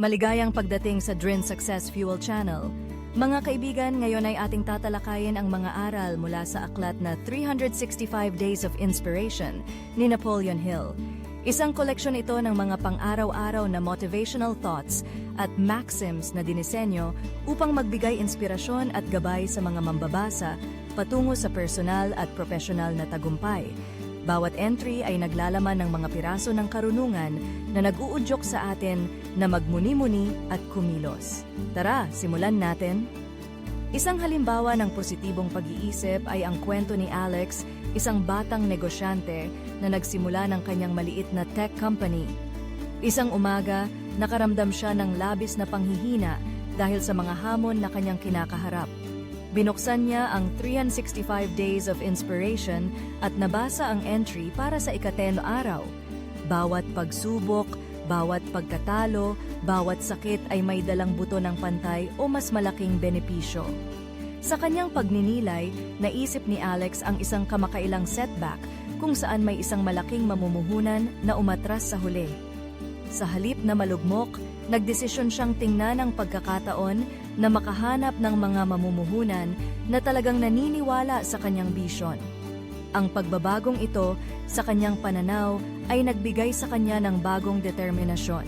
Maligayang pagdating sa Drin Success Fuel Channel. Mga kaibigan, ngayon ay ating tatalakayin ang mga aral mula sa aklat na 365 Days of Inspiration ni Napoleon Hill. Isang koleksyon ito ng mga pang-araw-araw na motivational thoughts at maxims na dinisenyo upang magbigay inspirasyon at gabay sa mga mambabasa patungo sa personal at profesional na tagumpay. Bawat entry ay naglalaman ng mga piraso ng karunungan na nag-uudyok sa atin na magmuni-muni at kumilos. Tara, simulan natin. Isang halimbawa ng positibong pag-iisip ay ang kwento ni Alex, isang batang negosyante na nagsimula ng kanyang maliit na tech company. Isang umaga, nakaramdam siya ng labis na panghihina dahil sa mga hamon na kanyang kinakaharap. Binuksan niya ang 365 Days of Inspiration at nabasa ang entry para sa ikateno araw. Bawat pagsubok, bawat pagkatalo, bawat sakit ay may dalang buto ng pantay o mas malaking benepisyo. Sa kanyang pagninilay, naisip ni Alex ang isang kamakailang setback kung saan may isang malaking mamumuhunan na umatras sa huli. Sa halip na malugmok, nagdesisyon siyang tingnan ang pagkakataon na makahanap ng mga mamumuhunan na talagang naniniwala sa kanyang bisyon. Ang pagbabagong ito sa kanyang pananaw ay nagbigay sa kanya ng bagong determinasyon.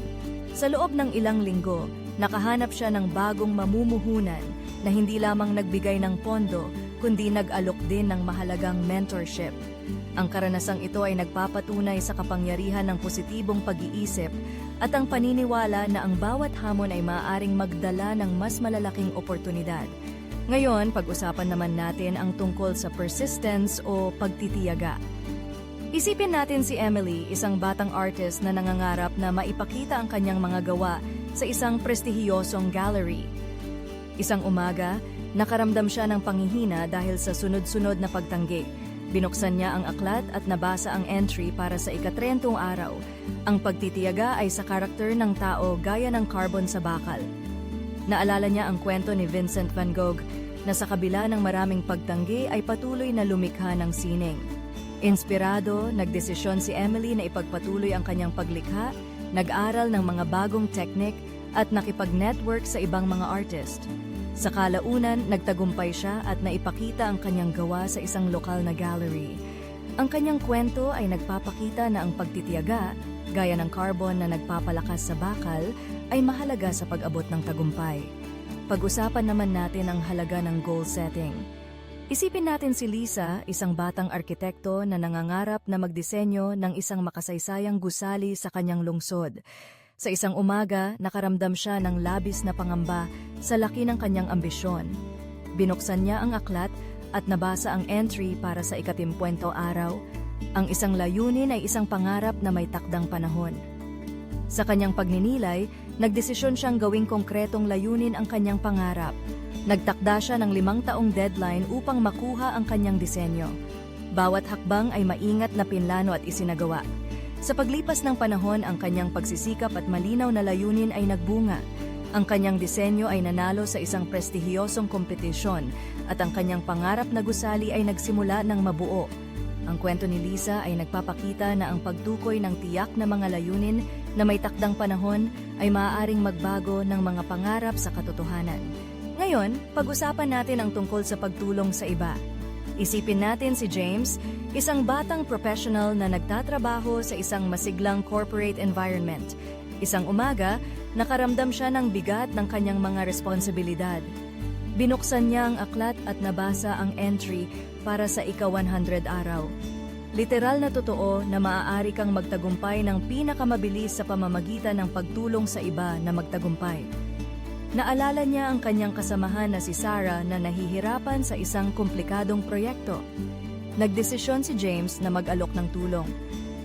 Sa loob ng ilang linggo, nakahanap siya ng bagong mamumuhunan na hindi lamang nagbigay ng pondo kundi nag-alok din ng mahalagang mentorship. Ang karanasang ito ay nagpapatunay sa kapangyarihan ng positibong pag-iisip at ang paniniwala na ang bawat hamon ay maaaring magdala ng mas malalaking oportunidad. Ngayon, pag-usapan naman natin ang tungkol sa persistence o pagtitiyaga. Isipin natin si Emily, isang batang artist na nangangarap na maipakita ang kanyang mga gawa sa isang prestihiyosong gallery. Isang umaga, nakaramdam siya ng panghihina dahil sa sunod-sunod na pagtanggi. Binuksan niya ang aklat at nabasa ang entry para sa ikatrentong araw. Ang pagtitiyaga ay sa karakter ng tao gaya ng carbon sa bakal. Naalala niya ang kwento ni Vincent van Gogh na sa kabila ng maraming pagtanggi ay patuloy na lumikha ng sining. Inspirado, nagdesisyon si Emily na ipagpatuloy ang kanyang paglikha, nag-aral ng mga bagong teknik at nakipag-network sa ibang mga artist. Sa kalaunan, nagtagumpay siya at naipakita ang kanyang gawa sa isang lokal na gallery. Ang kanyang kwento ay nagpapakita na ang pagtitiyaga, gaya ng carbon na nagpapalakas sa bakal, ay mahalaga sa pag-abot ng tagumpay. Pag-usapan naman natin ang halaga ng goal setting. Isipin natin si Lisa, isang batang arkitekto na nangangarap na magdisenyo ng isang makasaysayang gusali sa kanyang lungsod. Sa isang umaga, nakaramdam siya ng labis na pangamba sa laki ng kanyang ambisyon. Binuksan niya ang aklat at nabasa ang entry para sa ikatimpwento araw. Ang isang layunin ay isang pangarap na may takdang panahon. Sa kanyang pagninilay, nagdesisyon siyang gawing konkretong layunin ang kanyang pangarap. Nagtakda siya ng limang taong deadline upang makuha ang kanyang disenyo. Bawat hakbang ay maingat na pinlano at isinagawa. Sa paglipas ng panahon, ang kanyang pagsisikap at malinaw na layunin ay nagbunga. Ang kanyang disenyo ay nanalo sa isang prestihiyosong kompetisyon at ang kanyang pangarap na gusali ay nagsimula ng mabuo. Ang kwento ni Lisa ay nagpapakita na ang pagtukoy ng tiyak na mga layunin na may takdang panahon ay maaaring magbago ng mga pangarap sa katotohanan. Ngayon, pag-usapan natin ang tungkol sa pagtulong sa iba. Isipin natin si James, isang batang professional na nagtatrabaho sa isang masiglang corporate environment. Isang umaga, nakaramdam siya ng bigat ng kanyang mga responsibilidad. Binuksan niya ang aklat at nabasa ang entry para sa ika-100 araw. Literal na totoo na maaari kang magtagumpay ng pinakamabilis sa pamamagitan ng pagtulong sa iba na magtagumpay. Naalala niya ang kanyang kasamahan na si Sarah na nahihirapan sa isang komplikadong proyekto. Nagdesisyon si James na mag-alok ng tulong.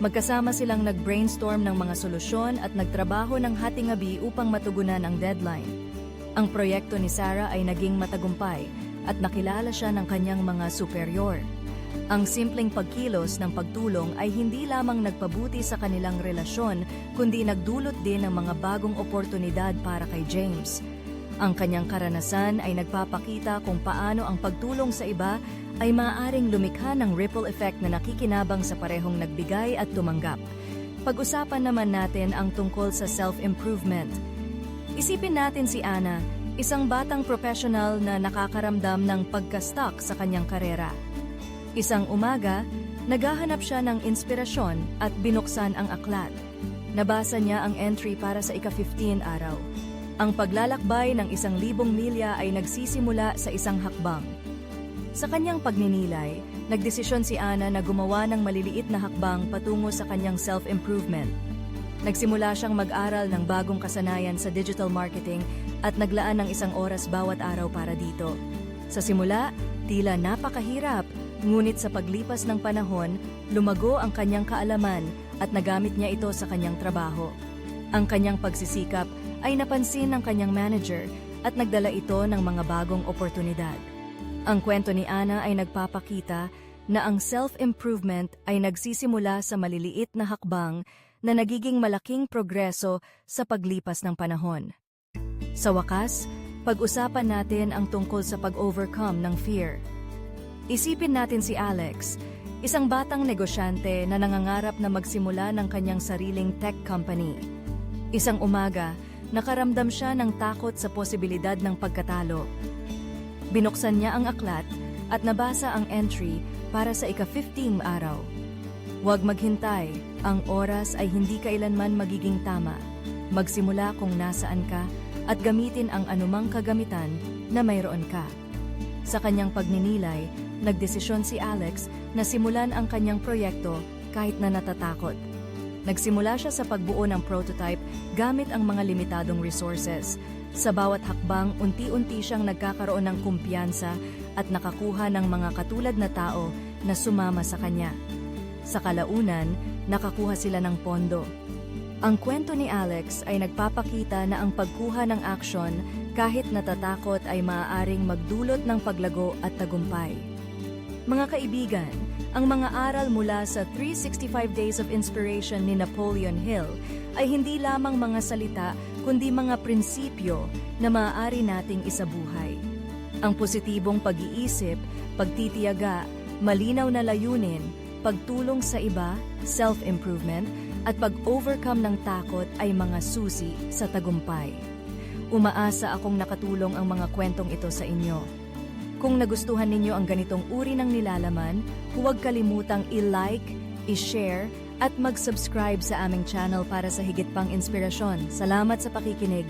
Magkasama silang nag-brainstorm ng mga solusyon at nagtrabaho ng hatingabi upang matugunan ang deadline. Ang proyekto ni Sarah ay naging matagumpay at nakilala siya ng kanyang mga superior. Ang simpleng pagkilos ng pagtulong ay hindi lamang nagpabuti sa kanilang relasyon, kundi nagdulot din ng mga bagong oportunidad para kay James. Ang kanyang karanasan ay nagpapakita kung paano ang pagtulong sa iba ay maaaring lumikha ng ripple effect na nakikinabang sa parehong nagbigay at tumanggap. Pag-usapan naman natin ang tungkol sa self-improvement. Isipin natin si Ana, isang batang professional na nakakaramdam ng pagkastak sa kanyang karera. Isang umaga, naghahanap siya ng inspirasyon at binuksan ang aklat. Nabasa niya ang entry para sa ika-15 araw. Ang paglalakbay ng isang libong milya ay nagsisimula sa isang hakbang. Sa kanyang pagninilay, nagdesisyon si Ana na gumawa ng maliliit na hakbang patungo sa kanyang self-improvement. Nagsimula siyang mag-aral ng bagong kasanayan sa digital marketing at naglaan ng isang oras bawat araw para dito. Sa simula, tila napakahirap, ngunit sa paglipas ng panahon, lumago ang kanyang kaalaman at nagamit niya ito sa kanyang trabaho. Ang kanyang pagsisikap ay napansin ng kanyang manager at nagdala ito ng mga bagong oportunidad. Ang kwento ni Ana ay nagpapakita na ang self-improvement ay nagsisimula sa maliliit na hakbang na nagiging malaking progreso sa paglipas ng panahon. Sa wakas, pag-usapan natin ang tungkol sa pag-overcome ng fear. Isipin natin si Alex, isang batang negosyante na nangangarap na magsimula ng kanyang sariling tech company. Isang umaga, nakaramdam siya ng takot sa posibilidad ng pagkatalo. Binuksan niya ang aklat at nabasa ang entry para sa ika-15 araw. Huwag maghintay, ang oras ay hindi kailanman magiging tama. Magsimula kung nasaan ka at gamitin ang anumang kagamitan na mayroon ka. Sa kanyang pagninilay, nagdesisyon si Alex na simulan ang kanyang proyekto kahit na natatakot. Nagsimula siya sa pagbuo ng prototype gamit ang mga limitadong resources. Sa bawat hakbang, unti-unti siyang nagkakaroon ng kumpiyansa at nakakuha ng mga katulad na tao na sumama sa kanya. Sa kalaunan, nakakuha sila ng pondo. Ang kwento ni Alex ay nagpapakita na ang pagkuha ng aksyon kahit natatakot ay maaaring magdulot ng paglago at tagumpay. Mga kaibigan, ang mga aral mula sa 365 Days of Inspiration ni Napoleon Hill ay hindi lamang mga salita kundi mga prinsipyo na maaari nating isabuhay. Ang positibong pag-iisip, pagtitiyaga, malinaw na layunin, pagtulong sa iba, self-improvement, at pag-overcome ng takot ay mga susi sa tagumpay. Umaasa akong nakatulong ang mga kwentong ito sa inyo. Kung nagustuhan ninyo ang ganitong uri ng nilalaman, huwag kalimutang i-like, i-share, at mag-subscribe sa aming channel para sa higit pang inspirasyon. Salamat sa pakikinig.